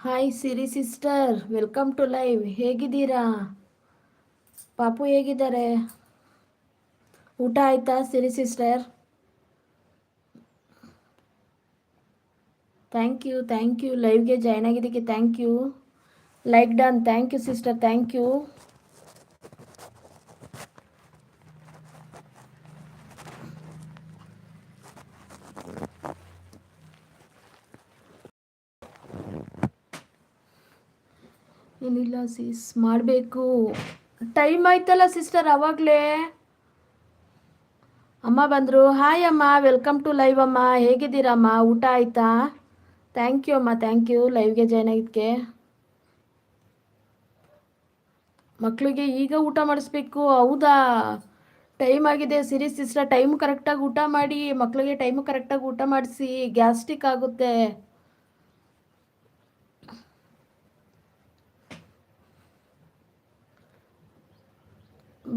Hi Siri sister welcome to live ಹೇಗಿದ್ದೀರಾ? ಪಾಪು ಹೇಗಿದ್ದಾರೆ? ಊಟ ಆಯ್ತಾ Siri sister thank you thank you ಲೈವ್ಗೆ join ಆಗಿದ್ದಕ್ಕೆ thank you like done thank you sister thank you ಏನಿಲ್ಲ sis ಮಾಡಬೇಕು. ಟೈಮ್ ಆಯ್ತಲ್ಲ ಸಿಸ್ಟರ್ ಅವಾಗಲೇ. ಅಮ್ಮ ಬಂದರು ಹಾಯ್ ಅಮ್ಮ ವೆಲ್ಕಮ್ ಟು ಲೈವ್ ಅಮ್ಮ. ಹೇಗಿದ್ದೀರಮ್ಮ? ಊಟ ಆಯ್ತಾ? ಥ್ಯಾಂಕ್ ಯು ಅಮ್ಮ ಥ್ಯಾಂಕ್ ಯು ಲೈವ್ಗೆ ಜಾಯ್ನ್ ಆಗಿದ್ದಕ್ಕೆ ಮಕ್ಕಳಿಗೆ ಈಗ ಊಟ ಮಾಡಿಸ್ಬೇಕು. ಹೌದಾ? ಟೈಮ್ ಆಗಿದೆ ಸಿರಿ ಸಿಸ್ಟರ್ ಟೈಮ್ ಕರೆಕ್ಟಾಗಿ ಊಟ ಮಾಡಿ. ಮಕ್ಕಳಿಗೆ ಟೈಮ್ ಕರೆಕ್ಟಾಗಿ ಊಟ ಮಾಡಿಸಿ. ಗ್ಯಾಸ್ಟಿಕ್ ಆಗುತ್ತೆ.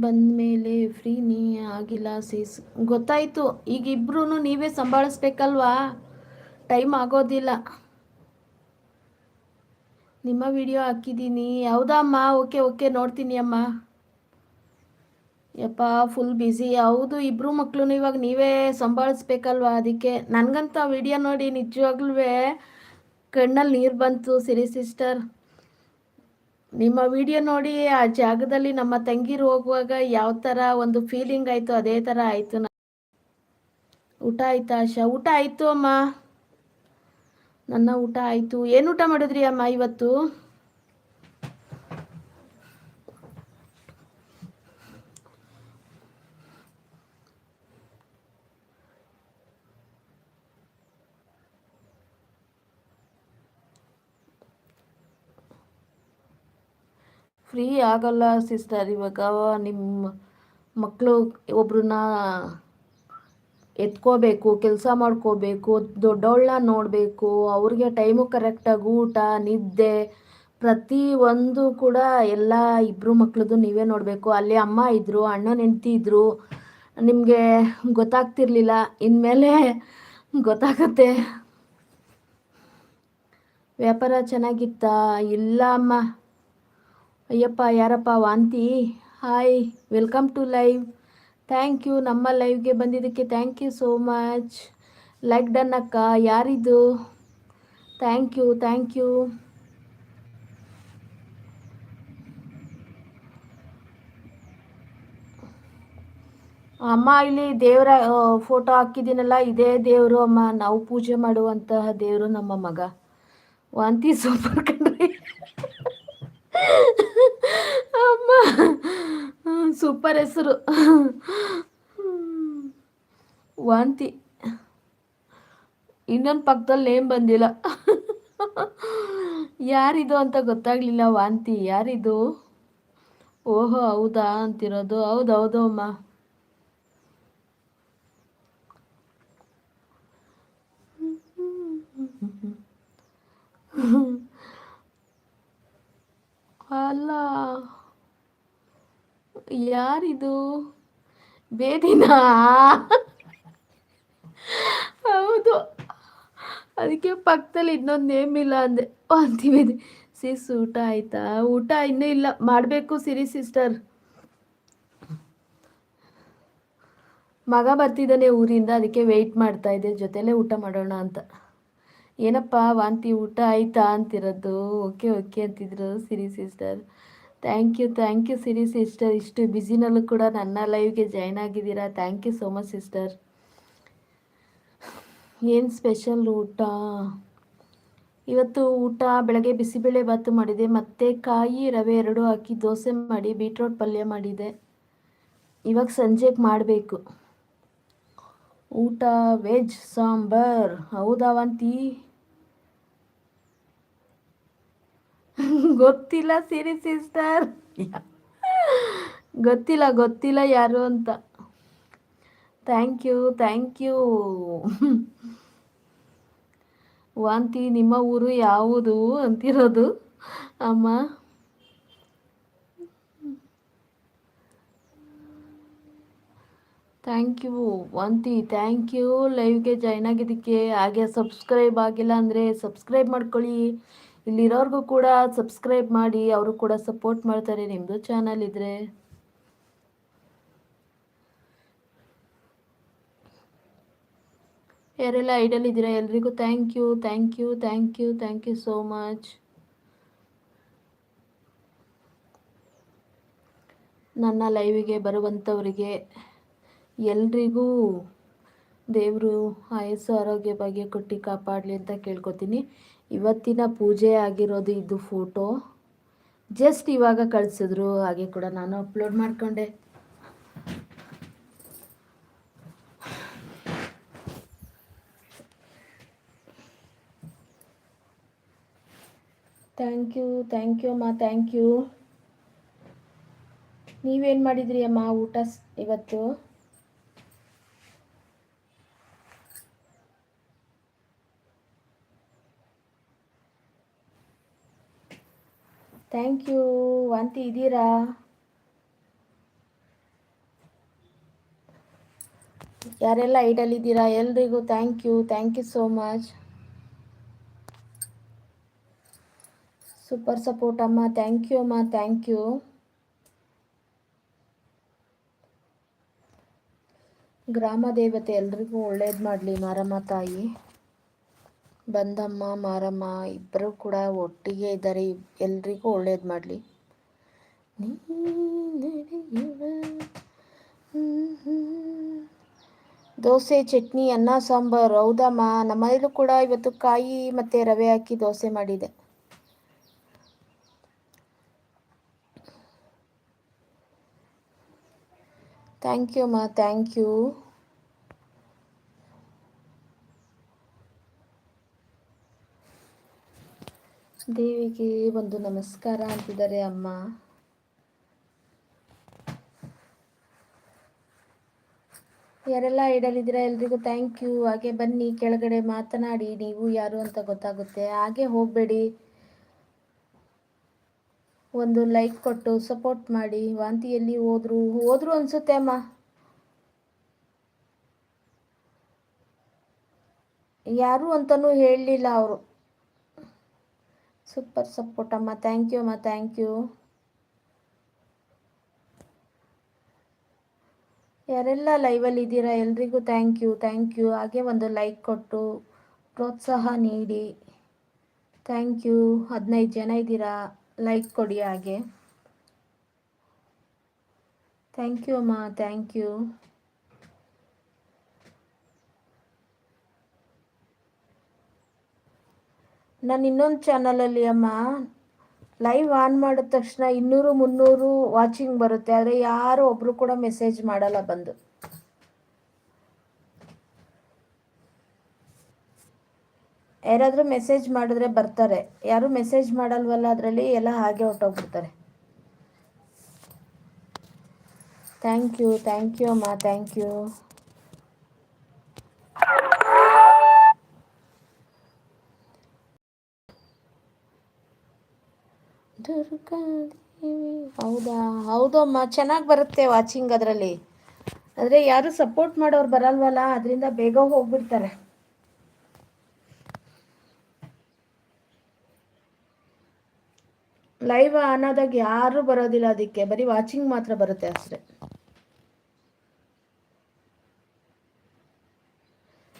ಬಂದ ಮೇಲೆ ಫ್ರೀ, ನೀ ಆಗಿಲ್ಲ ಸೀಸ್ ಗೊತ್ತಾಯಿತು. ಈಗ ಇಬ್ಬರೂ ನೀವೇ ಸಂಭಾಳಿಸ್ಬೇಕಲ್ವಾ? ಟೈಮ್ ಆಗೋದಿಲ್ಲ. ನಿಮ್ಮ ವಿಡಿಯೋ ಹಾಕಿದ್ದೀನಿ. ಅಮ್ಮ? Okay okay. ನೋಡ್ತೀನಿ ಅಮ್ಮ. ಯಪ್ಪ ಫುಲ್ ಬ್ಯುಸಿ ಹೌದು ಇಬ್ಬರು ಮಕ್ಕಳು ಇವಾಗ ನೀವೇ ಸಂಭಾಳಿಸ್ಬೇಕಲ್ವಾ? ಅದಕ್ಕೆ ನನಗಂತ ವಿಡಿಯೋ ನೋಡಿ ನಿಜವಾಗ್ಲೂ ಕಣ್ಣಲ್ಲಿ ನೀರು ಬಂತು, ಸಿರಿ ಸಿಸ್ಟರ್ ನಿಮ್ಮ ವಿಡಿಯೋ ನೋಡಿ ಆ ಜಾಗದಲ್ಲಿ ನಮ್ಮ ತಂಗಿರು ಹೋಗುವಾಗ ಯಾವ ತರ ಒಂದು ಫೀಲಿಂಗ್ ಆಯಿತು, ಅದೇ ತರ ಆಯಿತು ಊಟ ಆಯ್ತಾ ಆಶಾ? ಊಟ ಆಯ್ತು ಅಮ್ಮ. ನನ್ನ ಊಟ ಆಯ್ತು. ಏನು ಊಟ ಮಾಡಿದ್ರಿ ಅಮ್ಮ ಇವತ್ತು? ಫ್ರೀ ಆಗಲ್ಲ ಸಿಸ್ಟರ್ ಇವಾಗ ನಿಮ್ಮ ಮಕ್ಕಳು ಒಬ್ಬರನ್ನ ಎತ್ಕೋಬೇಕು, ಕೆಲಸ ಮಾಡ್ಕೋಬೇಕು, ದೊಡ್ಡವಳನ್ನ ನೋಡಬೇಕು, ಅವ್ರಿಗೆ ಟೈಮು ಕರೆಕ್ಟಾಗಿ ಊಟ, ನಿದ್ದೆ ಪ್ರತಿ ಒಂದು ಕೂಡ ಎಲ್ಲ ಇಬ್ಬರು ಮಕ್ಳದ್ದು ನೀವೇ ನೋಡಬೇಕು. ಅಲ್ಲಿ ಅಮ್ಮ ಇದ್ದರು ಅಣ್ಣನ ಹೆಂಡತಿ ಇದ್ದರು ನಿಮಗೆ ಗೊತ್ತಾಗ್ತಿರ್ಲಿಲ್ಲ. ಇನ್ಮೇಲೆ ಗೊತ್ತಾಗತ್ತೆ. ವ್ಯಾಪಾರ ಚೆನ್ನಾಗಿತ್ತಾ? ಇಲ್ಲ ಅಮ್ಮ. ಅಯ್ಯಪ್ಪ, ಯಾರಪ್ಪ, ವಾಂತಿ? Hi welcome to live thank you ನಮ್ಮ ಲೈವ್ಗೆ ಬಂದಿದ್ದಕ್ಕೆ thank you so much like done ಅಕ್ಕ. ಯಾರಿದು? ಥ್ಯಾಂಕ್ ಯು ಥ್ಯಾಂಕ್ ಯು ಅಮ್ಮ, ಇಲ್ಲಿ ದೇವರ ಫೋಟೋ ಹಾಕಿದ್ದೀನಲ್ಲ, ಇದೇ ದೇವರು. ಅಮ್ಮ, ನಾವು ಪೂಜೆ ಮಾಡುವಂತಹ ದೇವರು ನಮ್ಮ ಮಗ. ವಾಂತಿ ಸೂಪರ್ ಅಮ್ಮ ಸೂಪರ್ ಹೆಸರು. ವಾಂತಿ. ಇನ್ನೊಂದು ಪಕ್ಕದಲ್ಲಿ ನೇಮ್ ಬಂದಿಲ್ಲ. ಯಾರಿದು ಅಂತ ಗೊತ್ತಾಗ್ಲಿಲ್ಲ ವಾಂತಿ. ಯಾರಿದು? ಓಹೋ, ಹೌದಾ ಅಂತಿರೋದು. ಹೌದೌದು ಅಮ್ಮ. ಅಲ್ಲ. ಯಾರಿದು? ಬೇದಿನ? ಹೌದು. ಅದಕ್ಕೆ ಪಕ್ಕದಲ್ಲಿ ಇನ್ನೊಂದು ನೇಮ್ ಇಲ್ಲ ಅಂದೆ. ಅಂತೀವಿ ಸಿಸ್ ಊಟ ಆಯ್ತಾ? ಊಟ ಇನ್ನೂ ಇಲ್ಲ. ಮಾಡಬೇಕು ಸಿರಿ ಸಿಸ್ಟರ್ ಮಗ ಬರ್ತಿದ್ದಾನೆ ಊರಿಂದ. ಅದಕ್ಕೆ ವೆಯ್ಟ್ ಮಾಡ್ತಾ ಇದ್ದೆ ಜೊತೆಲೇ ಊಟ ಮಾಡೋಣ ಅಂತ. ಏನಪ್ಪ ವಾಂತಿ, ಊಟ ಆಯ್ತಾ ಅಂತಿರೋದು? ಓಕೆ ಓಕೆ ಅಂತಿದ್ರು Siri sister thank you thank you Siri sister ಇಷ್ಟು ಬ್ಯುಸಿನಲ್ಲೂ ಕೂಡ ನನ್ನ ಲೈವ್ಗೆ ಜಾಯ್ನ್ ಆಗಿದ್ದೀರಾ? Thank you so much sister ಏನು ಸ್ಪೆಷಲ್ ಊಟ? ಇವತ್ತು ಊಟ ಬೆಳಗ್ಗೆ ಬಿಸಿಬೇಳೆ ಭಾತು ಮಾಡಿದೆ. ಮತ್ತು ಕಾಯಿ, ರವೆ ಎರಡೂ ಹಾಕಿ ದೋಸೆ ಮಾಡಿ ಬೀಟ್ರೋಟ್ ಪಲ್ಯ ಮಾಡಿದೆ. ಇವಾಗ ಸಂಜೆಗೆ ಮಾಡಬೇಕು. ಊಟ ವೆಜ್ ಸಾಂಬಾರ್. ಹೌದಾವಂತಿ ಗೊತ್ತಿಲ್ಲ, ಸಿರಿ ಸಿಸ್ಟರ್. ಗೊತ್ತಿಲ್ಲ ಗೊತ್ತಿಲ್ಲ ಯಾರು ಅಂತ. ಥ್ಯಾಂಕ್ ಯು ಥ್ಯಾಂಕ್ ಯು ವಾಂತಿ, ನಿಮ್ಮ ಊರು ಯಾವುದು ಅಂತಿರೋದು? ಅಮ್ಮ. ಥ್ಯಾಂಕ್ ಯು ವಂತಿ ಥ್ಯಾಂಕ್ ಯು ಲೈವ್ಗೆ ಜಾಯ್ನ್ ಆಗಿದ್ದಕ್ಕೆ, ಹಾಗೆ ಸಬ್ಸ್ಕ್ರೈಬ್ ಆಗಿಲ್ಲ ಅಂದರೆ ಸಬ್ಸ್ಕ್ರೈಬ್ ಮಾಡ್ಕೊಳ್ಳಿ. ಇಲ್ಲಿರೋರ್ಗೂ ಕೂಡ ಸಬ್ಸ್ಕ್ರೈಬ್ ಮಾಡಿ, ಅವರು ಕೂಡ ಸಪೋರ್ಟ್ ಮಾಡ್ತಾರೆ ನಿಮ್ಮದು ಚಾನಲ್ ಇದ್ರೆ. ಯಾರೆಲ್ಲ ಐಡಲ್ ಇದ್ದೀರಾ ಎಲ್ರಿಗೂ thank you thank you thank you thank you so much ನನ್ನ ಲೈವಿಗೆ ಬರುವಂಥವರಿಗೆ ಎಲ್ರಿಗೂ ದೇವರು ಆಯಸ್ಸು ಆರೋಗ್ಯ ಬಗ್ಗೆ ಕೊಟ್ಟು ಕಾಪಾಡಲಿ ಅಂತ ಕೇಳ್ಕೊತೀನಿ. ಇವತ್ತಿನ ಪೂಜೆ ಆಗಿರೋದು ಇದು ಫೋಟೋ ಜಸ್ಟ್ ಇವಾಗ ಕಳಿಸಿದ್ರು, ಹಾಗೆ ಕೂಡ ನಾನು ಅಪ್ಲೋಡ್ ಮಾಡಿಕೊಂಡೆ. ಥ್ಯಾಂಕ್ ಯು ಥ್ಯಾಂಕ್ ಯು ಅಮ್ಮ ಥ್ಯಾಂಕ್ ಯು ನೀವೇನು ಮಾಡಿದ್ರಿ ಅಮ್ಮ ಊಟ ಇವತ್ತು? ಥ್ಯಾಂಕ್ ಯು ವಾಂತಿ ಇದ್ದೀರಾ? ಯಾರೆಲ್ಲ ಐಡಲ್ಲಿದ್ದೀರಾ ಎಲ್ರಿಗೂ thank you thank you so much super support ಅಮ್ಮ. ಥ್ಯಾಂಕ್ ಯು ಅಮ್ಮ. ಥ್ಯಾಂಕ್ ಯು ಗ್ರಾಮ ದೇವತೆ ಎಲ್ರಿಗೂ ಒಳ್ಳೇದು ಮಾಡಲಿ ಮಾರಮ್ಮ ತಾಯಿ. ಬಂದಮ್ಮ, ಮಾರಮ್ಮ ಇಬ್ಬರು ಕೂಡ ಒಟ್ಟಿಗೆ ಇದ್ದಾರೆ. ಎಲ್ರಿಗೂ ಒಳ್ಳೇದು ಮಾಡಲಿ. ದೋಸೆ, ಚಟ್ನಿ, ಅನ್ನ, ಸಾಂಬಾರು. ಹೌದಮ್ಮ. ನಮ್ಮನೇಲೂ ಕೂಡ ಇವತ್ತು ಕಾಯಿ ಮತ್ತು ರವೆ ಹಾಕಿ ದೋಸೆ ಮಾಡಿದೆ. ಥ್ಯಾಂಕ್ ಯು ಅಮ್ಮ ಥ್ಯಾಂಕ್ ಯು ದೇವಿಗೆ ಒಂದು ನಮಸ್ಕಾರ ಅಂತಿದ್ದಾರೆ ಅಮ್ಮ. ಯಾರೆಲ್ಲ ಇಡಲಿದ್ದೀರಾ ಎಲ್ರಿಗೂ ಥ್ಯಾಂಕ್ ಯು ಹಾಗೆ ಬನ್ನಿ, ಕೆಳಗಡೆ ಮಾತನಾಡಿ, ನೀವು ಯಾರು ಅಂತ ಗೊತ್ತಾಗುತ್ತೆ. ಹಾಗೆ ಹೋಗಬೇಡಿ. ಒಂದು ಲೈಕ್ ಕೊಟ್ಟು ಸಪೋರ್ಟ್ ಮಾಡಿ. ವಾಂತಿಯಲ್ಲಿ ಹೋದ್ರು ಹೋದ್ರು ಅನ್ಸುತ್ತೆ ಅಮ್ಮ. ಯಾರು ಅಂತಲೂ ಹೇಳಲಿಲ್ಲ ಅವರು. ಸೂಪರ್ ಸಪೋರ್ಟ್ ಅಮ್ಮ. ಥ್ಯಾಂಕ್ ಯು ಅಮ್ಮ. ಥ್ಯಾಂಕ್ ಯು ಯಾರೆಲ್ಲ ಲೈವಲ್ಲಿ ಇದ್ದೀರಾ, ಎಲ್ರಿಗೂ ಥ್ಯಾಂಕ್ ಯು ಥ್ಯಾಂಕ್ ಯು ಹಾಗೆ ಒಂದು ಲೈಕ್ ಕೊಟ್ಟು ಪ್ರೋತ್ಸಾಹ ನೀಡಿ. ಥ್ಯಾಂಕ್ ಯು ಹದಿನೈದು ಜನ ಇದ್ದೀರಾ ಲೈಕ್ ಕೊಡಿ ಹಾಗೆ. ಥ್ಯಾಂಕ್ ಯು ಅಮ್ಮ. ಥ್ಯಾಂಕ್ ಯು ನಾನು ಇನ್ನೊಂದು ಚಾನಲಲ್ಲಿ ಅಮ್ಮ ಲೈವ್ ಆನ್ ಮಾಡಿದ ತಕ್ಷಣ ಇನ್ನೂರು ಮುನ್ನೂರು ವಾಚಿಂಗ್ ಬರುತ್ತೆ. ಆದರೆ ಯಾರು ಒಬ್ಬರು ಕೂಡ ಮೆಸೇಜ್ ಮಾಡಲ್ಲ ಬಂದು. ಯಾರಾದರೂ ಮೆಸೇಜ್ ಮಾಡಿದ್ರೆ ಬರ್ತಾರೆ. ಯಾರು ಮೆಸೇಜ್ ಮಾಡಲ್ವಲ್ಲ, ಅದರಲ್ಲಿ ಎಲ್ಲ ಹಾಗೆ ಹೊಟ್ಟೋಗ್ಬಿಡ್ತಾರೆ ಥ್ಯಾಂಕ್ ಯು ಥ್ಯಾಂಕ್ ಯು ಅಮ್ಮ ಥ್ಯಾಂಕ್ ಯು ದುರ್ಗಾದೇವಿ. ಹೌದಾ? ಹೌದಮ್ಮ ಚೆನ್ನಾಗಿ ಬರುತ್ತೆ ವಾಚಿಂಗ್ ಅದರಲ್ಲಿ. ಆದರೆ ಯಾರು ಸಪೋರ್ಟ್ ಮಾಡೋರು ಬರಲ್ವಲ್ಲ, ಅದರಿಂದ ಬೇಗ ಹೋಗ್ಬಿಡ್ತಾರೆ. ಲೈವ್ ಅನ್ನೋದಾಗ ಯಾರು ಬರೋದಿಲ್ಲ ಅದಕ್ಕೆ. ಬರೀ ವಾಚಿಂಗ್ ಮಾತ್ರ ಬರುತ್ತೆ ಅಷ್ಟೇ.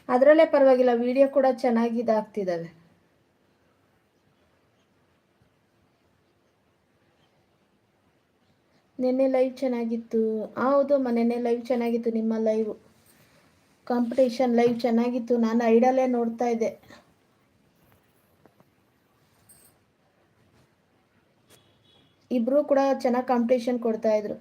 ಅದರಲ್ಲೇ ಪರವಾಗಿಲ್ಲ ವಿಡಿಯೋ ಕೂಡ ಚೆನ್ನಾಗಿ ನಿನ್ನೆ ಲೈವ್ ಚೆನ್ನಾಗಿತ್ತು. ಹೌದು ಅಮ್ಮ, ನಿನ್ನೆ ಲೈವ್ ಚೆನ್ನಾಗಿತ್ತು ನಿಮ್ಮ ಲೈವ್ ಕಾಂಪಿಟೇಷನ್ ಲೈವ್ ಚೆನ್ನಾಗಿತ್ತು. ನಾನು ಐಡಲೇ ನೋಡ್ತಾ ಇದ್ದೆ. ಇಬ್ರು ಕೂಡ ಚೆನ್ನಾಗಿ ಕಾಂಪಿಟೇಷನ್ ಕೊಡ್ತಾ ಇದ್ರು.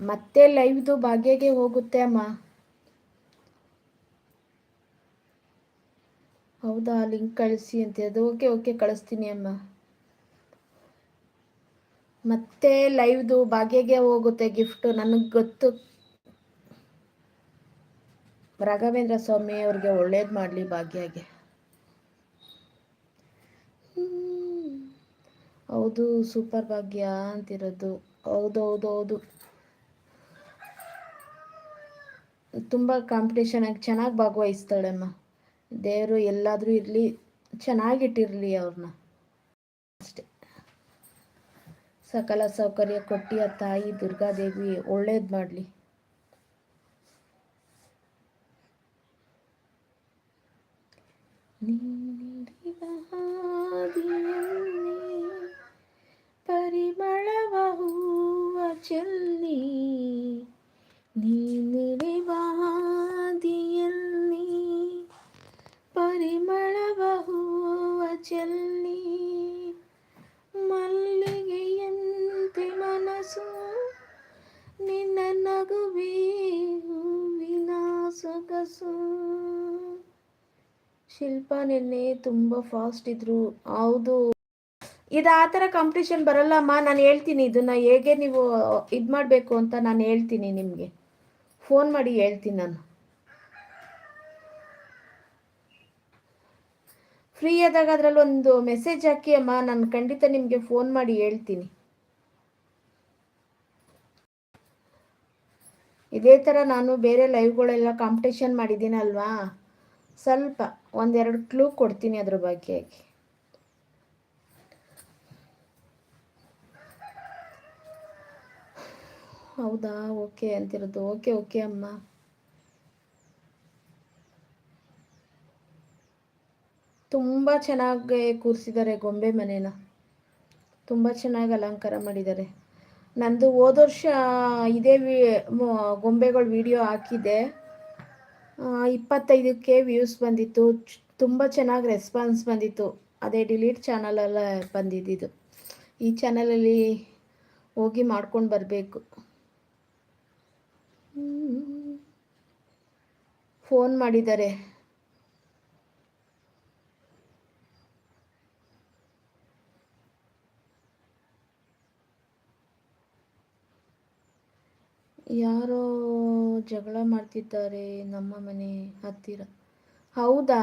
ಮತ್ತೆ ಲೈವ್ದು ಭಾಗ್ಯಗೆ ಹೋಗುತ್ತೆ ಅಮ್ಮ. ಹೌದಾ? ಲಿಂಕ್ ಕಳಿಸಿ ಅಂತ ಅದು ಓಕೆ ಓಕೆ, ಕಳಿಸ್ತೀನಿ ಅಮ್ಮ. ಮತ್ತೆ ಲೈವ್ದು ಭಾಗ್ಯಗೆ ಹೋಗುತ್ತೆ ಗಿಫ್ಟ್. ನನಗೆ ಗೊತ್ತು. ರಾಘವೇಂದ್ರ ಸ್ವಾಮಿ ಅವ್ರಿಗೆ ಒಳ್ಳೇದು ಮಾಡಲಿ ಭಾಗ್ಯಗೆ. ಹೌದು, ಸೂಪರ್ ಭಾಗ್ಯ ಅಂತಿರೋದು. ಹೌದು ಹೌದು ಹೌದು ತುಂಬ ಕಾಂಪಿಟೇಷನಾಗಿ ಚೆನ್ನಾಗಿ ಭಾಗವಹಿಸ್ತಾಳಮ್ಮ ದೇವರು ಎಲ್ಲಾದರೂ ಇರಲಿ, ಚೆನ್ನಾಗಿಟ್ಟಿರಲಿ ಅವ್ರನ್ನ ಅಷ್ಟೆ. ಸಕಲ ಸೌಕರ್ಯ ಕೊಟ್ಟಿ ಆ ತಾಯಿ ದುರ್ಗಾದೇವಿ ಒಳ್ಳೇದು ಮಾಡಲಿ. ಪರಿಮಳವ ಹೂವ ಚೆಲ್ಲಿ ಸೊಗಸು ಶಿಲ್ಪ ನಿನ್ನೆ ತುಂಬ ಫಾಸ್ಟ್ ಇದ್ರು. ಹೌದು. ಇದು ಆ ಥರ ಕಾಂಪಿಟೇಷನ್ ಬರಲ್ಲಮ್ಮ ನಾನು ಹೇಳ್ತೀನಿ ಇದನ್ನ ಹೇಗೆ ನೀವು ಇದು ಮಾಡಬೇಕು ಅಂತ ನಾನು ಹೇಳ್ತೀನಿ ನಿಮಗೆ. ಫೋನ್ ಮಾಡಿ ಹೇಳ್ತೀನಿ ನಾನು. ಫ್ರೀ ಆದಾಗ ಅದರಲ್ಲಿ ಒಂದು ಮೆಸೇಜ್ ಹಾಕಿ ಅಮ್ಮ. ನಾನು ಖಂಡಿತ ನಿಮಗೆ ಫೋನ್ ಮಾಡಿ ಹೇಳ್ತೀನಿ. ಇದೇ ಥರ ನಾನು ಬೇರೆ ಲೈವ್ಗಳೆಲ್ಲ ಕಾಂಪಿಟೇಷನ್ ಮಾಡಿದ್ದೀನಲ್ವಾ? ಸ್ವಲ್ಪ ಒಂದೆರಡು ಕ್ಲೂ ಕೊಡ್ತೀನಿ ಅದ್ರ ಬಗ್ಗೆ. ಹೌದಾ? ಓಕೆ ಅಂತಿರೋದು. ಓಕೆ ಓಕೆ ಅಮ್ಮ. ತುಂಬ ಚೆನ್ನಾಗಿ ಕೂರಿಸಿದ್ದಾರೆ ಗೊಂಬೆ ಮನೇನ. ತುಂಬ ಚೆನ್ನಾಗಿ ಅಲಂಕಾರ ಮಾಡಿದ್ದಾರೆ. ನಂದು ಹೋದ ವರ್ಷ ಇದೇ ವಿ ಗೊಂಬೆಗಳ ವಿಡಿಯೋ ಹಾಕಿದ್ದೆ. ಇಪ್ಪತ್ತೈದಕ್ಕೆ ವ್ಯೂಸ್ ಬಂದಿತ್ತು. ತುಂಬ ಚೆನ್ನಾಗಿ ರೆಸ್ಪಾನ್ಸ್ ಬಂದಿತ್ತು. ಅದೇ ಡಿಲೀಟ್ ಚಾನಲಲ್ಲ ಬಂದಿದ್ದಿದ್ದು ಈ ಚಾನಲಲ್ಲಿ ಹೋಗಿ ಮಾಡ್ಕೊಂಡು ಬರಬೇಕು. ಫೋನ್ ಮಾಡಿದ್ದಾರೆ. ಯಾರೋ ಜಗಳ ಮಾಡ್ತಿದ್ದಾರೆ ನಮ್ಮ ಮನೆ ಹತ್ತಿರ. ಹೌದಾ?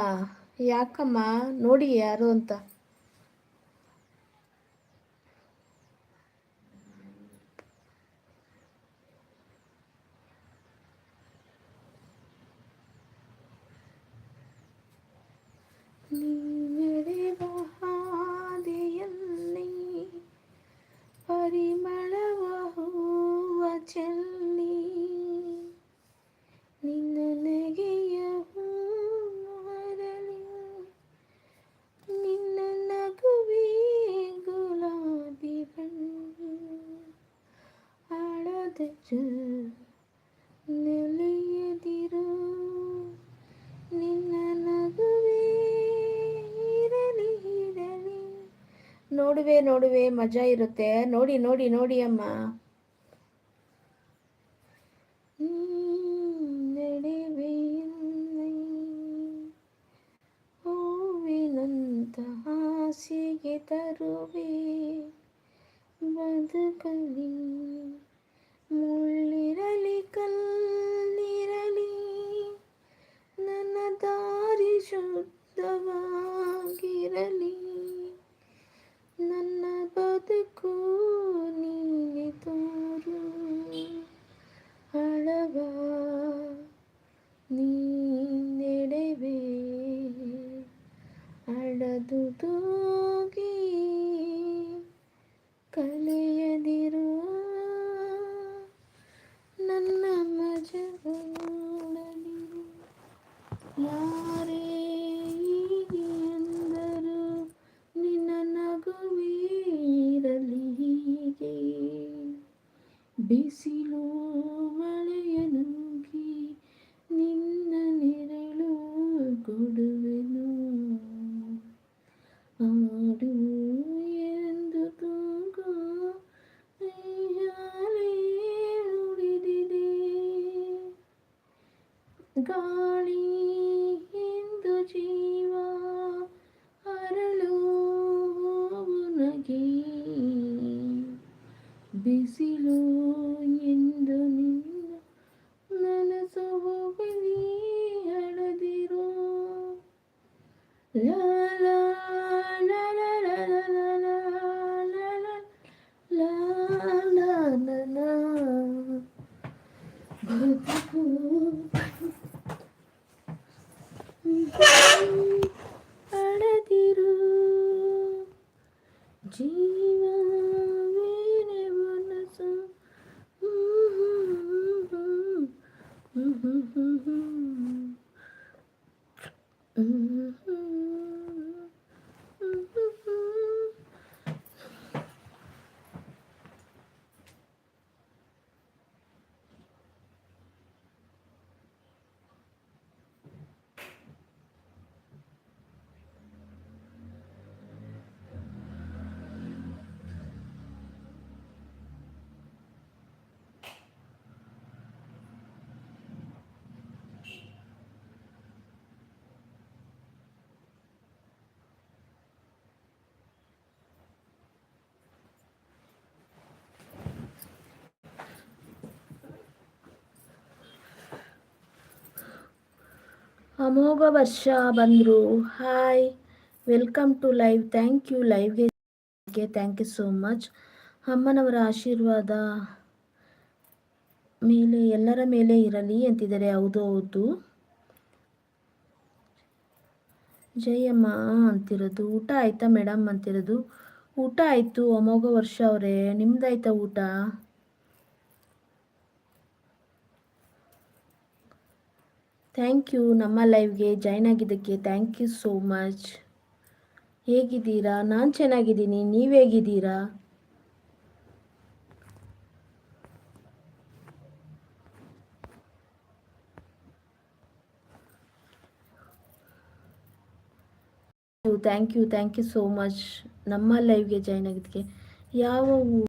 ಯಾಕಮ್ಮ? ನೋಡಿ ಯಾರು ಅಂತ ನೀನೆಡೆವ ಹಾದಿಯಲ್ಲಿ ಪರಿಮಳವ ಹೂವ ಚೆಲ್ಲಿ ನಿನ್ನ ನೆಗೆಯ ಹೂವರಲಿ ನಿನ್ನ ನಗುವೆ ಗುಲಾಬಿ ಬಣ್ಣ ಆಳದ ನೆಲೆಯದಿರು ನಿನ್ನ ನಗುವೆ ಇರಲಿ ಇರಲಿ ನೋಡುವೆ ನೋಡುವೆ ಮಜಾ ಇರುತ್ತೆ. ನೋಡಿ ನೋಡಿ ನೋಡಿ ಅಮ್ಮ. Hum. ಅಮೋಘ ವರ್ಷ ಬಂದರು. Hi welcome to live thank you ಲೈವ್ಗೆ thank you so much ಅಮ್ಮನವರ ಆಶೀರ್ವಾದ ಮೇಲೆ, ಎಲ್ಲರ ಮೇಲೆ ಇರಲಿ ಅಂತಿದ್ದಾರೆ. ಹೌದು ಹೌದು. ಜಯಮ್ಮ ಅಂತಿರೋದು. ಊಟ ಆಯ್ತಾ ಮೇಡಮ್ ಅಂತಿರೋದು? ಊಟ ಆಯಿತು, ಅಮೋಘ ವರ್ಷ ಅವರೇ. ನಿಮ್ದಾಯ್ತಾ ಊಟ? ಥ್ಯಾಂಕ್ ಯು ನಮ್ಮ ಲೈವ್ಗೆ ಜಾಯ್ನ್ ಆಗಿದ್ದಕ್ಕೆ ಥ್ಯಾಂಕ್ ಯು ಸೋ ಮಚ್ ಹೇಗಿದ್ದೀರಾ? ನಾನು ಚೆನ್ನಾಗಿದ್ದೀನಿ. ನೀವು ಹೇಗಿದ್ದೀರಾ? Thank you thank you so much ನಮ್ಮ ಲೈವ್ಗೆ ಜಾಯ್ನ್ ಆಗಿದ್ದಕ್ಕೆ. ಯಾವ ಊರು?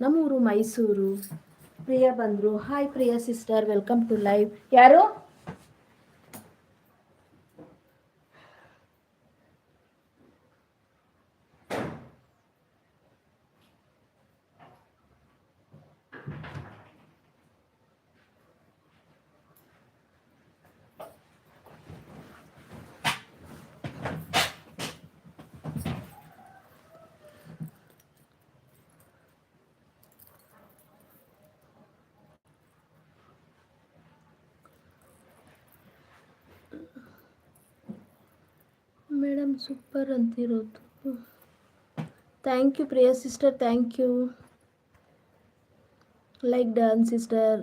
ನಮ್ಮೂರು ಮೈಸೂರು. ಪ್ರಿಯಾ ಬಂದರು. Hi Priya sister welcome to live ಯಾರು? Madam super ಅಂತಿರೋದು thank you Priya sister thank you like done sister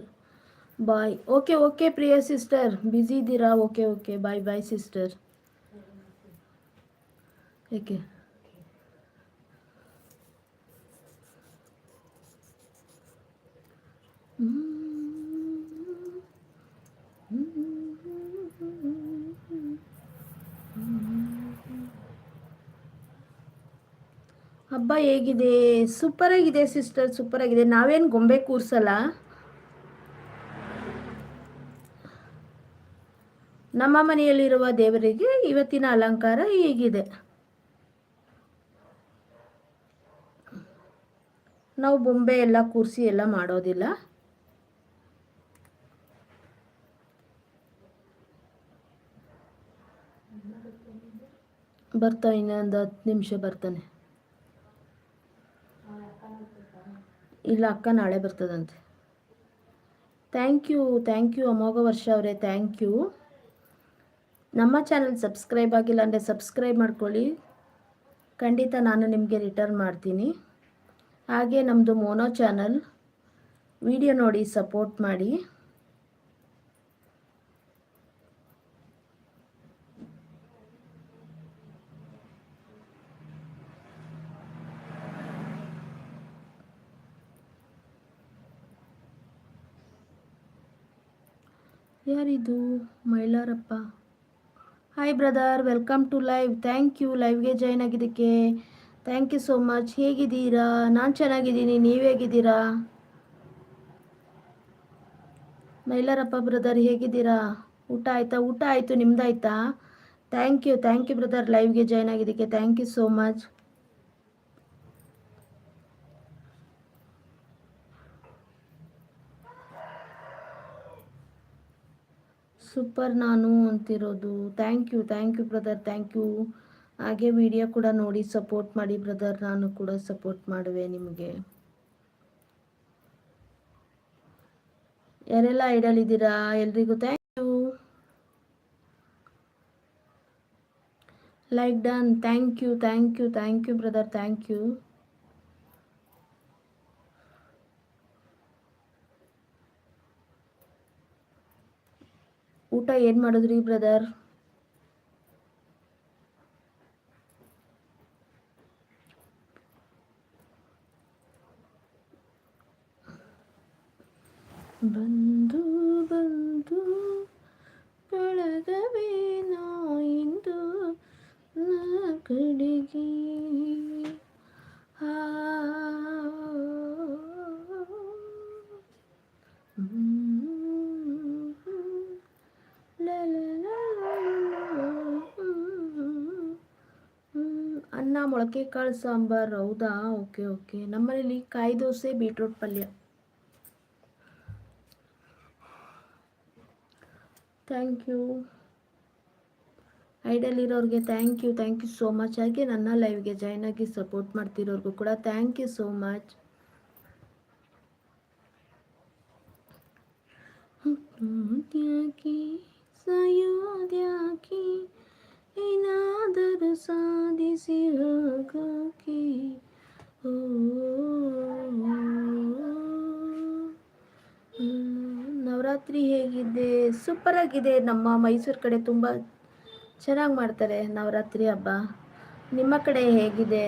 bye okay okay Priya sister busy ಇದ್ದೀರಾ okay okay bye bye sister ಏಕೆ ಹಬ್ಬ ಹೇಗಿದೆ? ಸೂಪರ್ ಆಗಿದೆ ಸಿಸ್ಟರ್ ಸೂಪರ್ ಆಗಿದೆ. ನಾವೇನು ಗೊಂಬೆ ಕೂರ್ಸಲ್ಲ? ನಮ್ಮ ಮನೆಯಲ್ಲಿರುವ ದೇವರಿಗೆ ಇವತ್ತಿನ ಅಲಂಕಾರ ಹೀಗಿದೆ? ನಾವು ಬೊಂಬೆ ಎಲ್ಲ ಕೂರಿಸಿ ಎಲ್ಲ ಮಾಡೋದಿಲ್ಲ. ಬರ್ತಾ ಇನ್ನೊಂದು ಹತ್ತು ನಿಮಿಷ ಬರ್ತಾನೆ. ಇಲ್ಲ, ಅಕ್ಕ ನಾಳೆ ಬರ್ತದಂತೆ. Thank you thank you Amogha Varsha ಅವರೇ ಥ್ಯಾಂಕ್ ಯು ನಮ್ಮ ಚಾನಲ್ ಸಬ್ಸ್ಕ್ರೈಬ್ ಆಗಿಲ್ಲ ಅಂದರೆ ಸಬ್ಸ್ಕ್ರೈಬ್ ಮಾಡ್ಕೊಳ್ಳಿ. ಖಂಡಿತ ನಾನು ನಿಮಗೆ ರಿಟರ್ನ್ ಮಾಡ್ತೀನಿ. ಹಾಗೆ ನಮ್ಮದು ಮೋನೋ ಚಾನಲ್ ವಿಡಿಯೋ ನೋಡಿ ಸಪೋರ್ಟ್ ಮಾಡಿ. ಯಾರಿದು? Mailarappa hi brother welcome to live thank you ಲೈವ್ಗೆ join ಆಗಿದ್ದಕ್ಕೆ ಥ್ಯಾಂಕ್ ಯು ಸೋ ಮಚ್ ಹೇಗಿದ್ದೀರಾ? ನಾನು ಚೆನ್ನಾಗಿದ್ದೀನಿ. ನೀವು ಹೇಗಿದ್ದೀರಾ? ಮೈಲಾರಪ್ಪ ಬ್ರದರ್ ಹೇಗಿದ್ದೀರಾ? ಊಟ ಆಯಿತಾ? ಊಟ ಆಯಿತು. ನಿಮ್ದಾಯ್ತಾ? Thank you thank you brother ಲೈವ್ಗೆ join ಆಗಿದ್ದಕ್ಕೆ thank you so much super ನಾನು ಅಂತಿರೋದು. Thank you thank you brother thank you ಹಾಗೆ ವಿಡಿಯೋ ಕೂಡ ನೋಡಿ ಸಪೋರ್ಟ್ ಮಾಡಿ ಬ್ರದರ್ ನಾನು ಕೂಡ ಸಪೋರ್ಟ್ ಮಾಡುವೆ ನಿಮಗೆ. ಯಾರೆಲ್ಲ ಐಡಲ್ ಇದ್ದೀರಾ? ಎಲ್ರಿಗೂ thank you like done thank you thank you thank you brother thank you ಊಟ ಏನು ಮಾಡಿದ್ರಿ ಬ್ರದರ್ ಬಂದು ಬಂದು ಬಳಗವೇನೋ ಇಂದು ನಾ ಕಡೆಗೆ. ಆ ಮೊಳಕೆ ಕಾಳು ಸಾಂಬಾರು ಹೌದಾ ಓಕೆ ಓಕೆ ನಮ್ಮನೇಲಿ ಕಾಯಿ ದೋಸೆ ಬೀಟ್ರೂಟ್ ಪಲ್ಯ ಥ್ಯಾಂಕ್ ಯು ಐಡಲ್ ಇರೋರಿಗೆ thank you thank you so much ಹಾಗೆ ನನ್ನ ಲೈವ್ಗೆ ಜಾಯ್ನ್ ಆಗಿ ಸಪೋರ್ಟ್ ಮಾಡ್ತಿರೋರ್ಗೂ ಕೂಡ ಥ್ಯಾಂಕ್ ಯು ಸೋ ಮಚ್ ಯಾಕೆ ಸಾಯೋದ್ಯಾಕೆ ಏನಾದರೂ ಸಾಧಿಸಿ ಹೋಗೋಕೆ ಓ. ನವರಾತ್ರಿ ಹೇಗಿದೆ? ಸೂಪರ್ ಆಗಿದೆ. ನಮ್ಮ ಮೈಸೂರು ಕಡೆ ತುಂಬ ಚೆನ್ನಾಗಿ ಮಾಡ್ತಾರೆ ನವರಾತ್ರಿ ಹಬ್ಬ. ನಿಮ್ಮ ಕಡೆ ಹೇಗಿದೆ?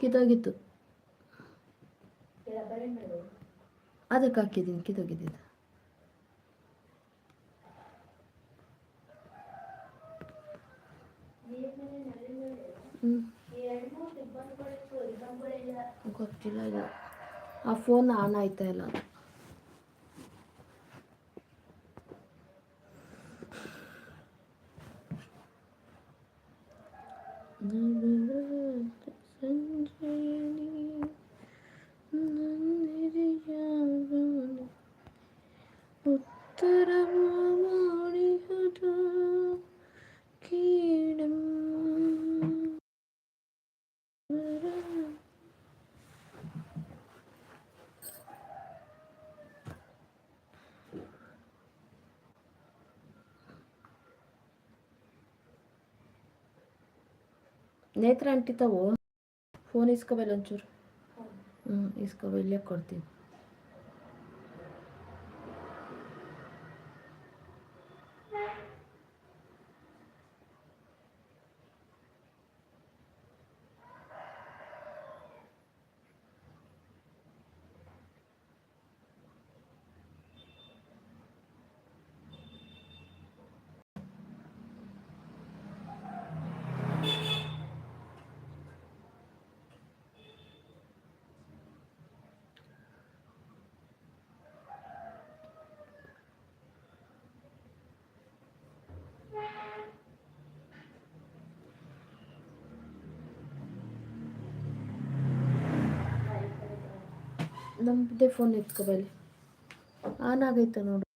ಕಿತ್ತೋಗಿತ್ತು ಅದಕ್ಕೆ ಹಾಕಿದ್ದೀನಿ ಕಿತ್ತೋಗಿದ್ದು ಗೊತ್ತಿಲ್ಲ ಇಲ್ಲ ಆ ಫೋನ್ ಆನ್ ಆಯ್ತಾ ಇಲ್ಲ ಅದು ನೇತ್ರ ಅಂಟಿತಾವು ಫೋನ್ ಇಸ್ಕೋಬೇಲ್ಲ ಒಂಚೂರು. ಹ್ಞೂ ಇಸ್ಕೊ ಇಲ್ಲೇ ಕೊಡ್ತೀನಿ. ನಮ್ಮದೇ ಫೋನ್ ಎತ್ಕೋಬೇಲಿ ಆನ್ ಆಗೈತೆ ನೋಡು.